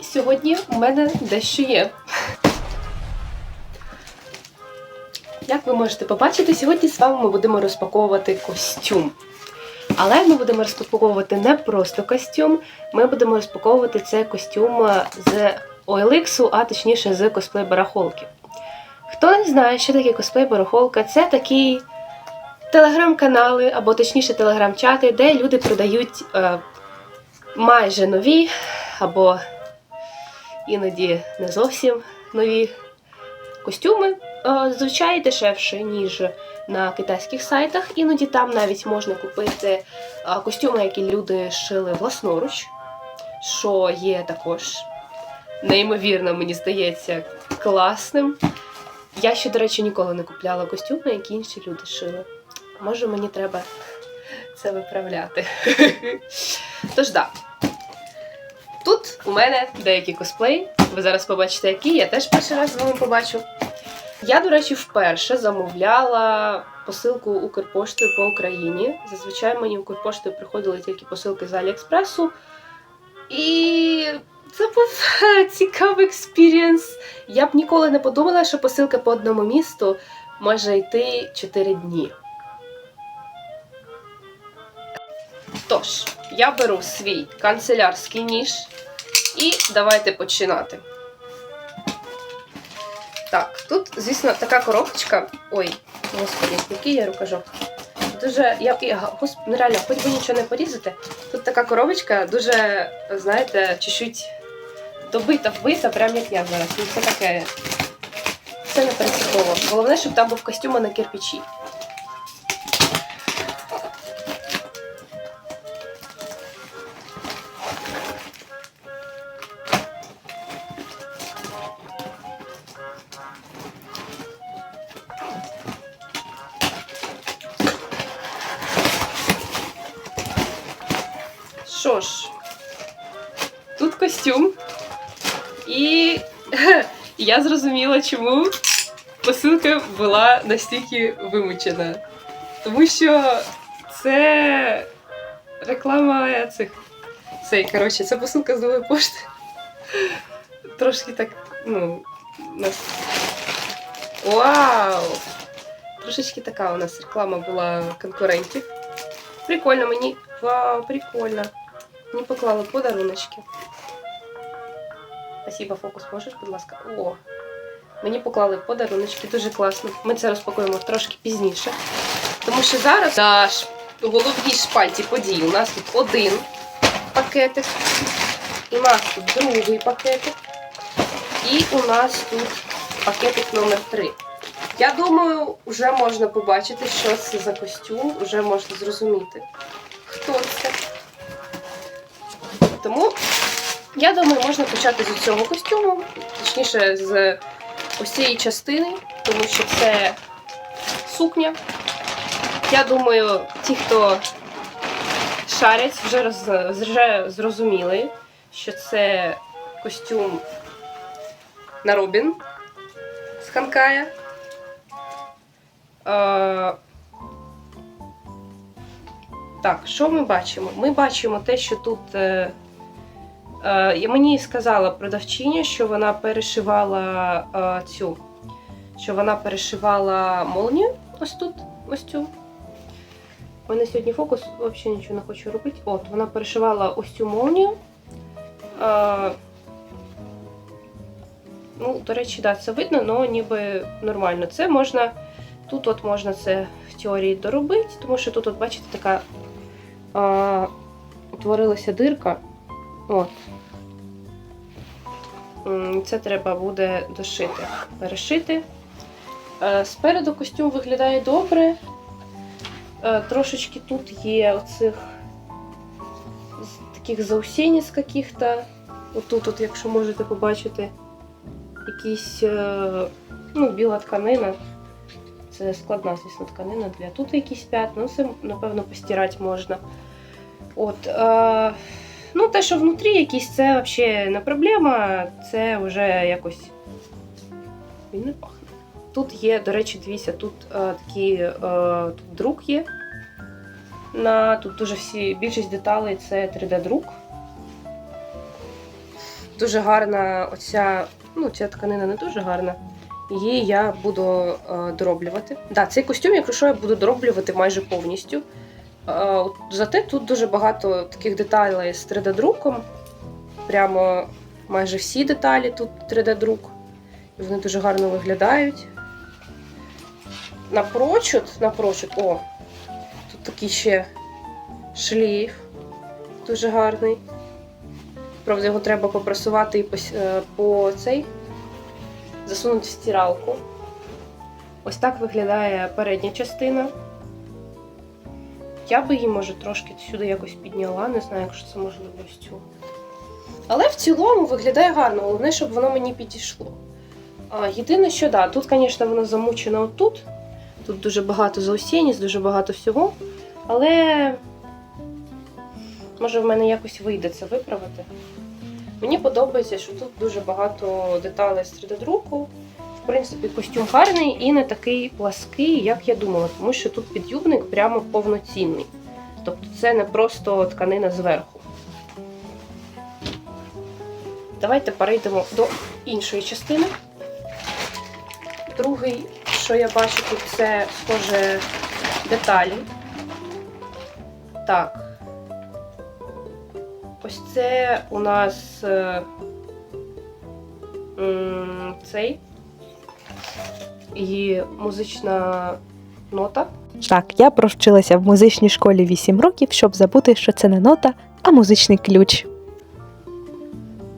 І сьогодні у мене дещо є. Як ви можете побачити, сьогодні з вами ми будемо розпаковувати костюм. Але ми будемо розпаковувати не просто костюм, ми будемо розпаковувати цей костюм з OLX, а точніше з косплей барахолки. Хто не знає, що таке косплей барахолка, це такі телеграм-канали, або точніше телеграм-чати, де люди продають е, майже нові, або іноді не зовсім нові костюми. Е, Зазвичай дешевше, ніж на китайських сайтах. Іноді там навіть можна купити е, костюми, які люди шили власноруч, що є також неймовірно, мені здається, класним. Я ще, до речі, ніколи не купляла костюми, які інші люди шили. Може, мені треба це виправляти. Тож так. Тут у мене деякі косплеї. Ви зараз побачите, які. Я теж перший раз з вами побачу. Я, до речі, вперше замовляла посилку Укрпоштою по Україні. Зазвичай мені Укрпоштою приходили тільки посилки з Аліекспресу. І це був цікавий експірієнс. Я б ніколи не подумала, що посилка по одному місту може йти 4 дні. Тож, я беру свій канцелярський ніж і давайте починати. Так, тут, звісно, така коробочка. Ой, господи, який я рукожоп. Дуже. Я, я, госп... ну, реально, хоч би нічого не порізати. Тут така коробочка дуже, знаєте, чуть-чуть добита вбита, прям як я зараз. Ну, це таке. Це не принципово. Головне, щоб там був костюм, а не кирпичі. Що ж, тут костюм. І я зрозуміла, чому посилка була настільки вимучена. Тому що це реклама цих. Цей, коротше, це посилка з нової пошти. Трошки так, ну, нас. Вау! Трошечки така у нас реклама була конкурентів. Прикольно мені. Вау, прикольно. Мені поклали подаруночки. Спасибо, фокус можеш, будь ласка. О! Мені поклали подаруночки, дуже класно. Ми це розпакуємо трошки пізніше. Тому що зараз на головній шпальті подій у нас тут один пакетик. У нас тут другий пакетик. І у нас тут пакетик номер 3. Я думаю, вже можна побачити, що це за костюм, вже можна зрозуміти, хто це. Тому я думаю, можна почати з цього костюму, точніше, з ось цієї частини, тому що це сукня. Я думаю, ті, хто шарять, вже, роз, вже зрозуміли, що це костюм на Робін з Ханкая. Е, так, що ми бачимо? Ми бачимо те, що тут. Е, і мені сказала продавчиня, що вона перешивала е, цю. Що вона перешивала молнію ось тут, ось цю. У мене сьогодні фокус, взагалі нічого не хочу робити. От, вона перешивала ось цю молнію. Е, ну, до речі, да, це видно, але ніби нормально. Це можна. Тут от можна це в теорії доробити, тому що тут, от, бачите, така а, утворилася дирка. От. Це треба буде дошити, перешити. Е, Спереду костюм виглядає добре. Е, Трошечки тут є оцих таких заусенець каких-то. Отут, от, якщо можете побачити, якісь е, ну, біла тканина. Це складна, звісно, тканина для тут якісь п'ятна. Ну, це, напевно, постирати можна. От, ну, те, що внутрі якісь, це взагалі не проблема, це вже якось. Він не пахне. Тут є, до речі, дивіться, тут е, такі е, тут друк є. На, тут дуже всі, більшість деталей це 3D-друк. дуже гарна оця, ну, ця тканина не дуже гарна. Її я буду е, дороблювати. Да, цей костюм, якщо що, я буду дороблювати майже повністю. Е, зате тут дуже багато таких деталей з 3D-друком. Прямо майже всі деталі тут 3D-друк. І Вони дуже гарно виглядають. Напрочуд, напрочуд, о, тут такий ще шлейф дуже гарний. Правда, його треба попрасувати і пос- е, по цей засунути в стиралку. Ось так виглядає передня частина. Я би її, може, трошки сюди якось підняла, не знаю, якщо це можливо цю. Але в цілому виглядає гарно, головне, щоб воно мені підійшло. А, єдине, що да, тут, звісно, воно замучено отут. Тут дуже багато заусєність, дуже багато всього. Але може в мене якось вийде це виправити. Мені подобається, що тут дуже багато деталей з 3D-друку. В принципі, костюм гарний і не такий плаский, як я думала, тому що тут підюбник прямо повноцінний. Тобто це не просто тканина зверху. Давайте перейдемо до іншої частини. Другий, що я бачу тут, це схоже деталі. Так. Ось це у нас е, цей і музична нота. Так, я провчилася в музичній школі 8 років, щоб забути, що це не нота, а музичний ключ.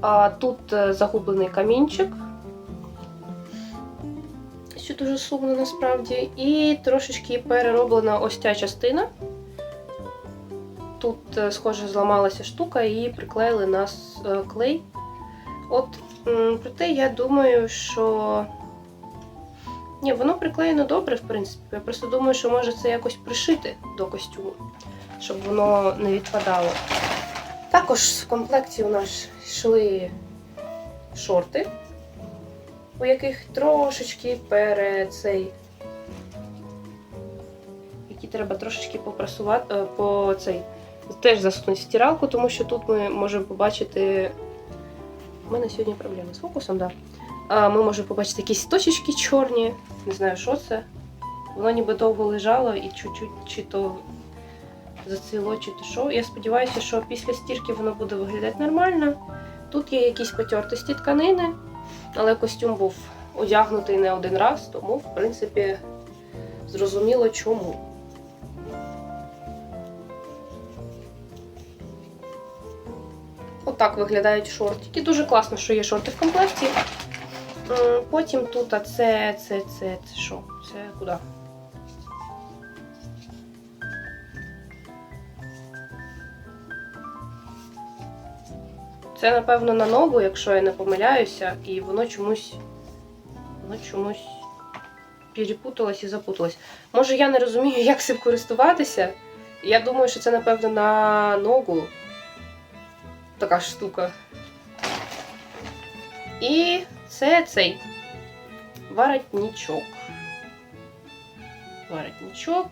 А тут е, загублений камінчик. Що дуже сумно насправді. І трошечки перероблена ось ця частина. Тут, е, схоже, зламалася штука і приклеїли на с- е, клей. От, проте я думаю, що. Ні, воно приклеєно добре, в принципі. Я просто думаю, що може це якось пришити до костюму, щоб воно не відпадало. Також в комплекті у нас йшли шорти, у яких трошечки перед цей. Які треба трошечки попрасувати е, по цей. Теж засунути стиралку, тому що тут ми можемо побачити. У мене сьогодні проблеми з фокусом, так. Да. Ми можемо побачити якісь точечки чорні, не знаю, що це. Воно ніби довго лежало і чуть-чуть чи то зацвіло чи то що. Я сподіваюся, що після стірки воно буде виглядати нормально. Тут є якісь потертості тканини, але костюм був одягнутий не один раз, тому, в принципі, зрозуміло чому. Отак виглядають шортики. Дуже класно, що є шорти в комплекті. М, Потім тут а це, це, це, це що? Це куди? Це, напевно, на ногу, якщо я не помиляюся, і воно чомусь. Воно чомусь перепуталось і запуталось. Може, я не розумію, як цим користуватися. Я думаю, що це, напевно, на ногу. Така штука. І це цей воротничок. Воротничок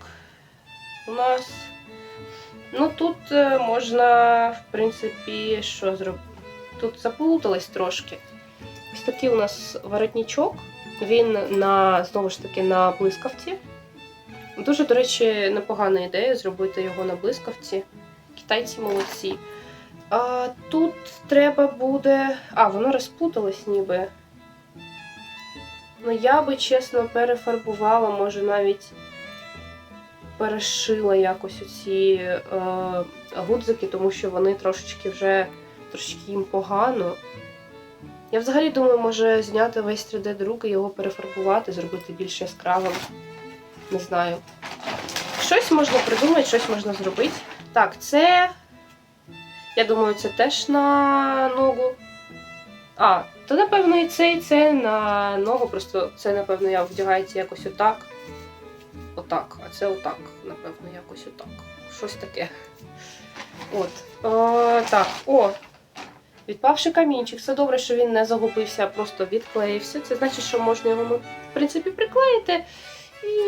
у нас. Ну тут е, можна, в принципі, що зробити? Тут заплуталось трошки. Ось такий у нас воротничок. Він на, знову ж таки, на блискавці. Дуже, до речі, непогана ідея зробити його на блискавці. Китайці молодці. А тут треба буде. А, воно розплуталось ніби. Ну, я би, чесно, перефарбувала, може навіть перешила якось оці е, гудзики, тому що вони трошечки вже трошечки їм погано. Я взагалі думаю, може зняти весь 3D-друк і його перефарбувати, зробити більш яскравим. Не знаю. Щось можна придумати, щось можна зробити. Так, це. Я думаю, це теж на ногу. А, то напевно і це, і це на ногу, просто це, напевно, я вдягається якось отак. Отак, а це отак, напевно, якось отак. Щось таке. От. О, так, о. Відпавши камінчик. Все добре, що він не загубився, а просто відклеївся. Це значить, що можна його, в принципі, приклеїти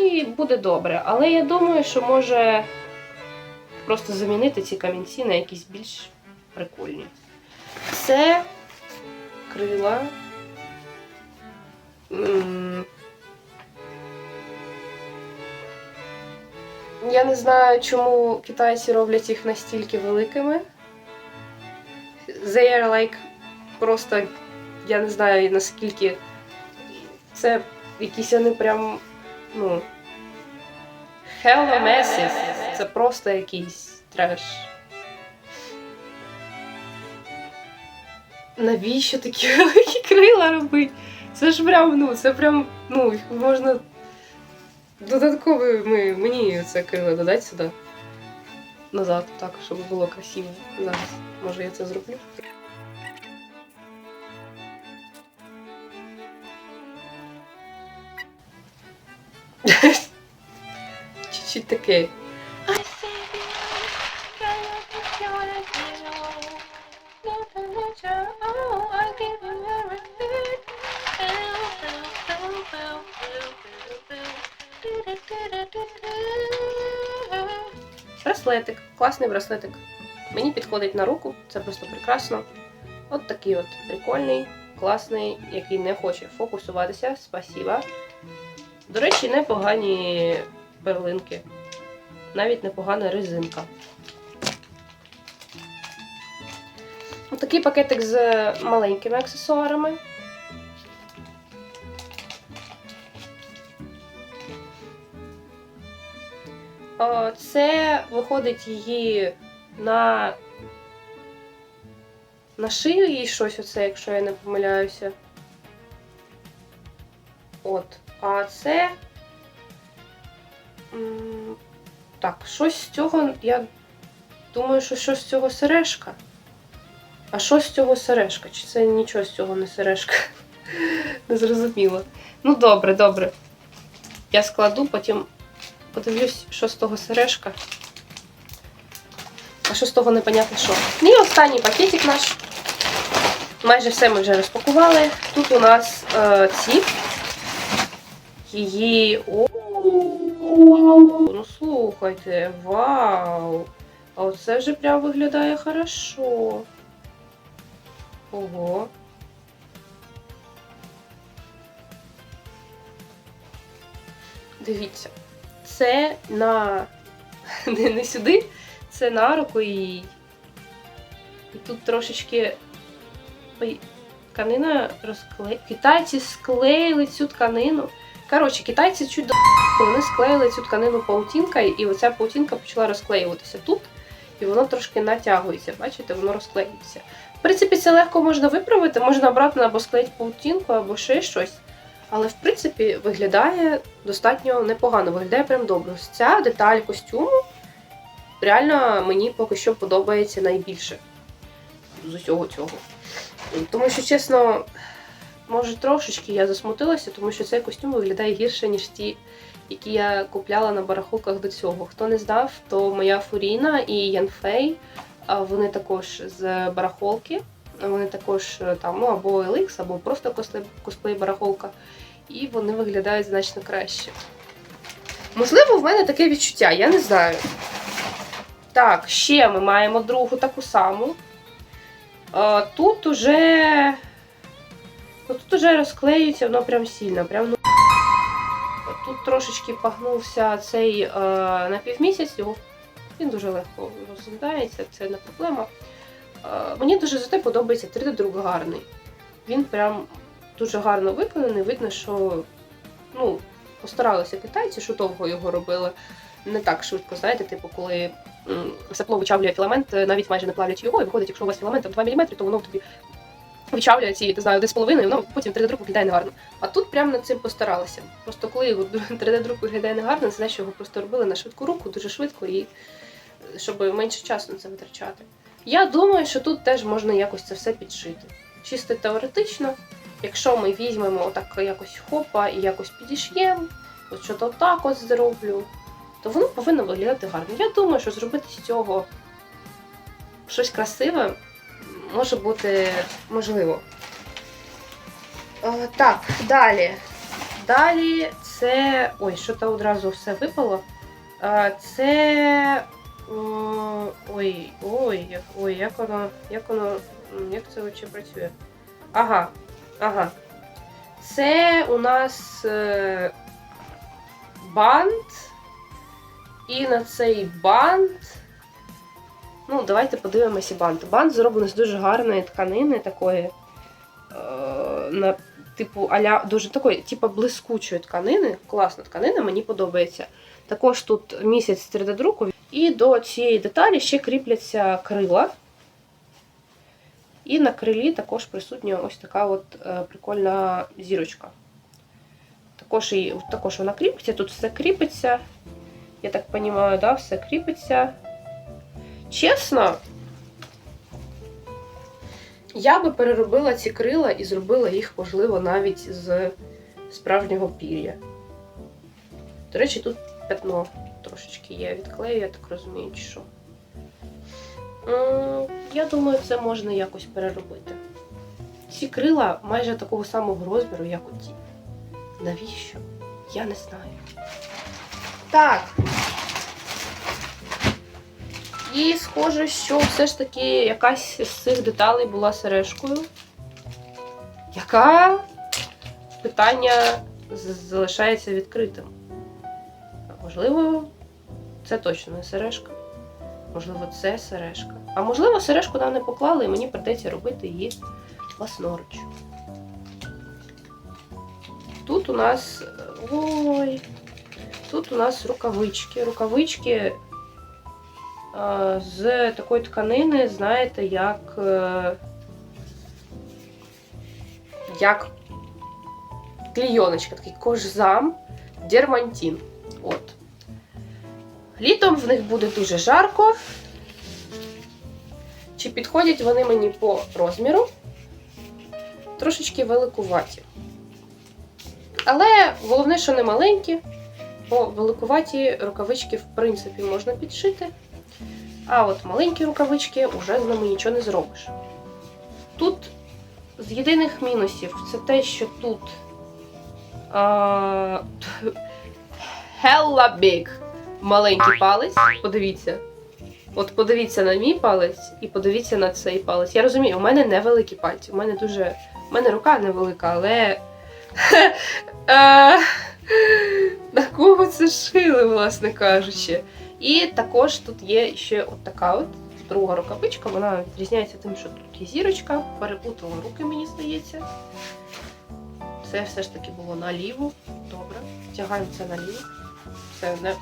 і буде добре. Але я думаю, що може просто замінити ці камінці на якісь більш прикольні. Це крила. Я не знаю, чому китайці роблять їх настільки великими. They are like просто, я не знаю наскільки. Це якісь вони прям, ну. Hella massive. Це просто якийсь треш. Навіщо такі великі крила робити? Це ж прям, ну, це прям, ну, можна додатково мені це крила додати сюди. Назад, так, щоб було красиво. Зараз, може, я це зроблю. Чуть-чуть таке. Браслетик, класний браслетик. Мені підходить на руку, це просто прекрасно. От такий от прикольний, класний, який не хоче фокусуватися. Спасіба. До речі, непогані перлинки. Навіть непогана резинка. Отакий пакетик з маленькими аксесуарами. Це виходить її на, на шию їй щось оце, якщо я не помиляюся. От. А це. Так, щось з цього. Я думаю, що щось з цього сережка. А що з цього сережка? Чи це нічого з цього не сережка? Не зрозуміло. Ну, добре, добре. Я складу, потім подивлюсь, що з того сережка. А що з того непонятно що. Ну і останній пакетик наш. Майже все ми вже розпакували. Тут у нас е, ці її. О, ну слухайте, вау! А оце вже прям виглядає хорошо. Ого. Дивіться, це на. Не, не сюди, це на руку і. І тут трошечки. Ой, тканина розклеїла. Китайці склеїли цю тканину. Коротше, китайці чуть до вони склеїли цю тканину паутінкою, і оця паутінка почала розклеюватися тут, і воно трошки натягується. Бачите, воно розклеюється. В принципі, це легко можна виправити, можна обратно або склеїти паутінку, або ще щось. Але в принципі виглядає достатньо непогано, виглядає прям добре. Ця деталь костюму реально мені поки що подобається найбільше з усього цього. Тому що, чесно, може трошечки я засмутилася, тому що цей костюм виглядає гірше, ніж ті, які я купляла на барахолках до цього. Хто не знав, то моя Фуріна і Янфей, вони також з барахолки. Вони також е, там ну, або LX, або просто косплей, косплей барахолка. І вони виглядають значно краще. Можливо, в мене таке відчуття, я не знаю. Так, ще ми маємо другу таку саму. А, тут уже. Ну, тут уже розклеюється воно прям сильно. Прям, ну... Тут трошечки погнувся цей е, напівмісяць, його він дуже легко розглядається, це не проблема. Е, мені дуже зате подобається 3D-друк гарний. Він прям дуже гарно виконаний. Видно, що ну, постаралися китайці, що довго його робили. Не так швидко, знаєте, типу, коли сапло вичавлює філамент, е, навіть майже не плавлячи його, і виходить, якщо у вас філамент 2 мм, то воно тобі вичавлює ці, не знаю, десь половиною, воно потім 3D-друк виглядає негарно. А тут прямо над цим постаралися. Просто коли 3D-друк виглядає негарно, це значить, що його просто робили на швидку руку, дуже швидко, і е, щоб менше часу на це витрачати. Я думаю, що тут теж можна якось це все підшити. Чисто теоретично, якщо ми візьмемо отак якось хопа і якось підіш'ємо, от що то так от зроблю, то воно повинно виглядати гарно. Я думаю, що зробити з цього щось красиве може бути можливо. О, так, далі. Далі це. Ой, що то одразу все випало. Це. Ой, ой, як- ой, як воно. Як воно. Як це взагалі працює? Ага. Ага. Це у нас е, бант. І на цей бант. Ну, давайте подивимося бант. Бант зроблений з дуже гарної тканини такої. Е, на, типу, аля, дуже такої, типу, блискучої тканини. Класна тканина, мені подобається. Також тут місяць 3D-друку. І до цієї деталі ще кріпляться крила. І на крилі також присутня ось така от е, прикольна зірочка. Також, і, також вона кріпиться, тут все кріпиться. Я так розумію, да, все кріпиться. Чесно, я би переробила ці крила і зробила їх, можливо, навіть з справжнього пір'я. До речі, тут пятно трошечки є від клею, я так розумію, що. Я думаю, це можна якось переробити. Ці крила майже такого самого розміру, як у ті. Навіщо? Я не знаю. Так. І схоже, що все ж таки якась з цих деталей була сережкою. Яка питання залишається відкритим? Можливо, це точно не сережка. Можливо, це сережка. А можливо, сережку нам не поклали, і мені придеться робити її власноруч. Тут у нас. Ой. Тут у нас рукавички. Рукавички е, з такої тканини, знаєте, як. е, Як клійоночка, такий кожзам, дермантин. От. Літом в них буде дуже жарко. Чи підходять вони мені по розміру? Трошечки великуваті. Але головне, що не маленькі, бо великуваті рукавички, в принципі, можна підшити. А от маленькі рукавички вже з ними нічого не зробиш. Тут з єдиних мінусів це те, що тут hella big маленький палець. Подивіться. От подивіться на мій палець і подивіться на цей палець. Я розумію, у мене невеликі пальці. У мене дуже. У мене рука невелика, але. Е, На кого це шили, власне кажучи. І також тут є ще от така от друга рукавичка. Вона відрізняється тим, що тут є зірочка, перепутала руки, мені здається. Це все ж таки було наліво. Добре. Втягаємо це наліво. Це не.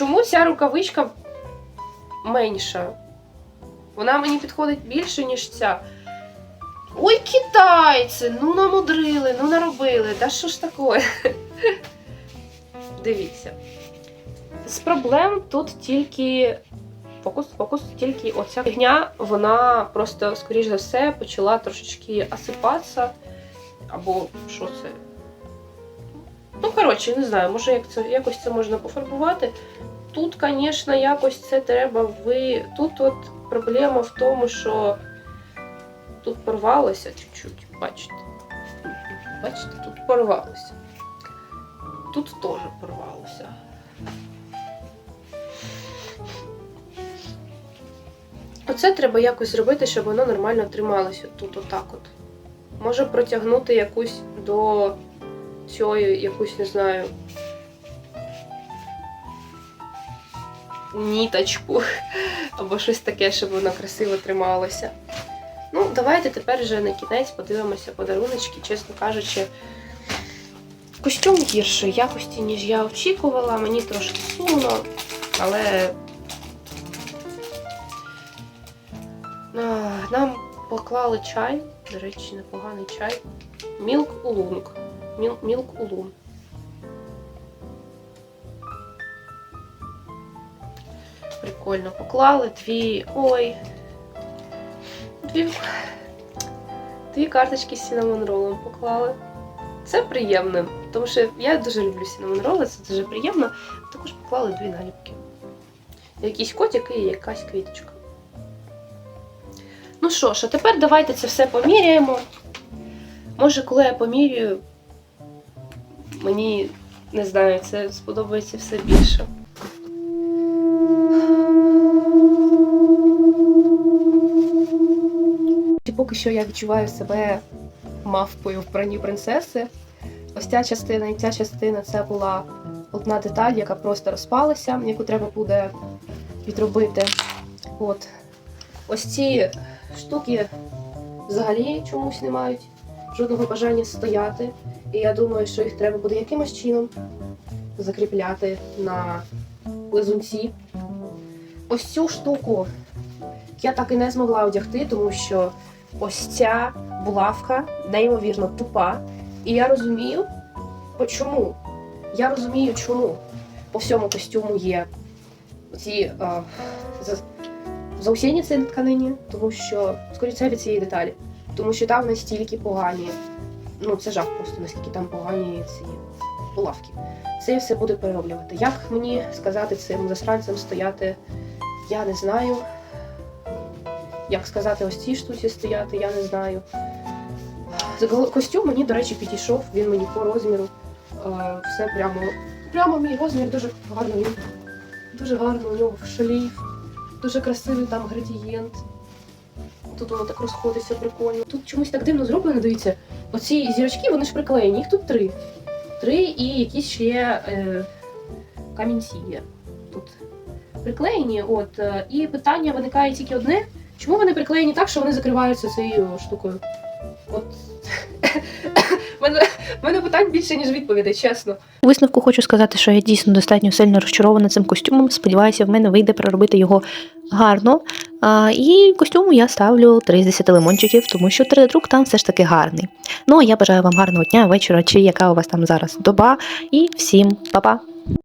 Чому ця рукавичка менша? Вона мені підходить більше, ніж ця. Ой, китайці! Ну намудрили, ну наробили. Та що ж таке? Дивіться. З проблем тут тільки. Фокус, фокус, тільки оця фігня, вона просто, скоріш за все, почала трошечки осипатися. Або що це? Ну, коротше, не знаю, може як це, якось це можна пофарбувати. Тут, звісно, якось це треба ви. Тут от проблема в тому, що тут порвалося чуть-чуть, бачите. Бачите, тут порвалося. Тут теж порвалося. Оце треба якось зробити, щоб воно нормально трималося тут, отак от. Може протягнути якусь до цієї, якусь, не знаю, ніточку або щось таке, щоб воно красиво трималося. Ну, давайте тепер вже на кінець подивимося подаруночки, чесно кажучи. Костюм гіршої якості, ніж я очікувала. Мені трошки сумно, але нам поклали чай. До речі, непоганий чай. Мілк улунг. Міл, мілк улун. Прикольно поклали дві. Ой. Дві. Дві карточки з сінамон ролом поклали. Це приємно, тому що я дуже люблю сінамон роли, це дуже приємно. Також поклали дві наліпки. Якийсь котик і якась квіточка. Ну що ж, а тепер давайте це все поміряємо. Може, коли я поміряю, мені не знаю, це сподобається все більше. І поки що я відчуваю себе мавпою в броні принцеси. Ось ця частина і ця частина це була одна деталь, яка просто розпалася, яку треба буде відробити. От. Ось ці штуки взагалі чомусь не мають жодного бажання стояти. І я думаю, що їх треба буде якимось чином закріпляти на лизунці. Ось цю штуку я так і не змогла одягти, тому що ось ця булавка неймовірно тупа. І я розумію, чому. Я розумію, чому по всьому костюму є ці е, за- заусіння цієї тканині, тому що, скоріше від цієї деталі, тому що там настільки погані. Ну, це жах просто, наскільки там погані ці булавки. Це все буде перероблювати. Як мені сказати цим засранцям стояти, я не знаю. Як сказати ось цій штуці стояти, я не знаю. Костюм мені, до речі, підійшов, він мені по розміру. Е, Все прямо, прямо мій розмір, дуже гарно. Дуже гарно у нього шлейф, дуже красивий там градієнт. Тут воно так розходиться прикольно. Тут чомусь так дивно зроблено, дивіться. Оці зірочки, вони ж приклеєні, їх тут три. Три і якісь ще е, камінці є тут приклеєні. От, е, і питання виникає тільки одне: чому вони приклеєні так, що вони закриваються цією штукою? От. В мене, мене питань більше, ніж відповідей, чесно. У висновку хочу сказати, що я дійсно достатньо сильно розчарована цим костюмом. Сподіваюся, в мене вийде проробити його гарно. А, і костюму я ставлю 3 з 10 лимончиків, тому що 3D-друк там все ж таки гарний. Ну а я бажаю вам гарного дня, вечора чи яка у вас там зараз доба. І всім па-па!